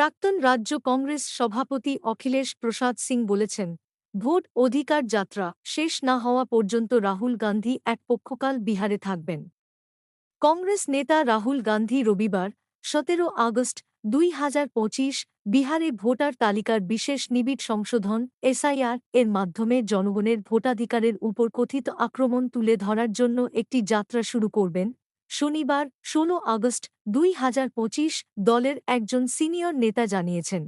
প্রাক্তন রাজ্য কংগ্রেস সভাপতি অখিলেশ প্রসাদ সিং বলেছেন, ভোট অধিকার যাত্রা শেষ না হওয়া পর্যন্ত রাহুল গান্ধী এক পক্ষকাল বিহারে থাকবেন। কংগ্রেস নেতা রাহুল গান্ধী রবিবার, সতেরো আগস্ট, দুই হাজার পঁচিশ বিহারে ভোটার তালিকার বিশেষ নিবিড় সংশোধন এসআইআর এর মাধ্যমে জনগণের ভোটাধিকারের উপর কথিত আক্রমণ তুলে ধরার জন্য একটি যাত্রা শুরু করবেন শনিবার, ষোলো আগস্ট, দুই হাজার পঁচিশ দলের একজন সিনিয়র নেতা জানিয়েছেন।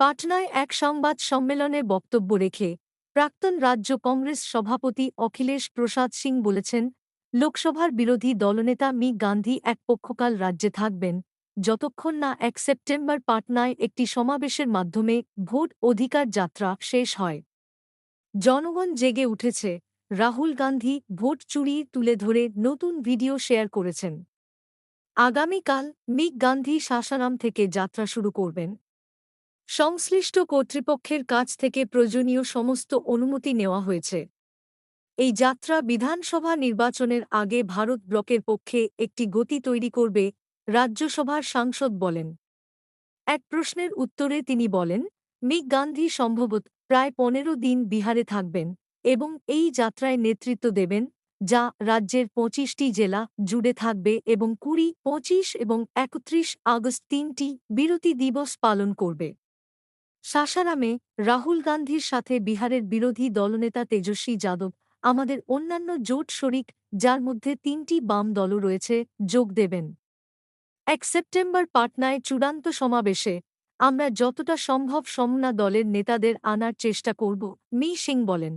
পাটনায় এক সংবাদ সম্মেলনে বক্তব্য রেখে প্রাক্তন রাজ্য কংগ্রেস সভাপতি অখিলেশ প্রসাদ সিং বলেছেন, লোকসভার বিরোধী দলনেতা মি. গান্ধী এক পক্ষকাল রাজ্যে থাকবেন, যতক্ষণ না এক সেপ্টেম্বর পাটনায় একটি সমাবেশের মাধ্যমে ভোট অধিকার যাত্রা শেষ হয়। জনগণ জেগে উঠেছে রাহুল গান্ধী ভোট চুরি তুলে ধরে নতুন ভিডিও শেয়ার করেছেন। আগামীকাল মিক গান্ধী শাসারাম থেকে যাত্রা শুরু করবেন। সংশ্লিষ্ট কর্তৃপক্ষের কাছ থেকে প্রয়োজনীয় সমস্ত অনুমতি নেওয়া হয়েছে। এই যাত্রা বিধানসভা নির্বাচনের আগে ভারত ব্লকের পক্ষে একটি গতি তৈরি করবে রাজ্যসভার সাংসদ বলেন। এক প্রশ্নের উত্তরে তিনি বলেন, মিক গান্ধী সম্ভবত প্রায় পনেরো দিন বিহারে থাকবেন। এবং এই যাত্রায় নেতৃত্ব দেবেন, যা রাজ্যের পঁচিশটি জেলা জুড়ে থাকবে এবং কুড়ি, পঁচিশ এবং একত্রিশ আগস্ট তিনটি বিরতি দিবস পালন করবে। সাসারামে রাহুল গান্ধীর সাথে বিহারের বিরোধী দলনেতা তেজস্বী যাদব, আমাদের অন্যান্য জোট শরিক, যার মধ্যে তিনটি বাম দলও রয়েছে, যোগ দেবেন। এক সেপ্টেম্বর পাটনায় চূড়ান্ত সমাবেশে, আমরা যতটা সম্ভব সমনা দলের নেতাদের আনার চেষ্টা করব, মি সিং বলেন।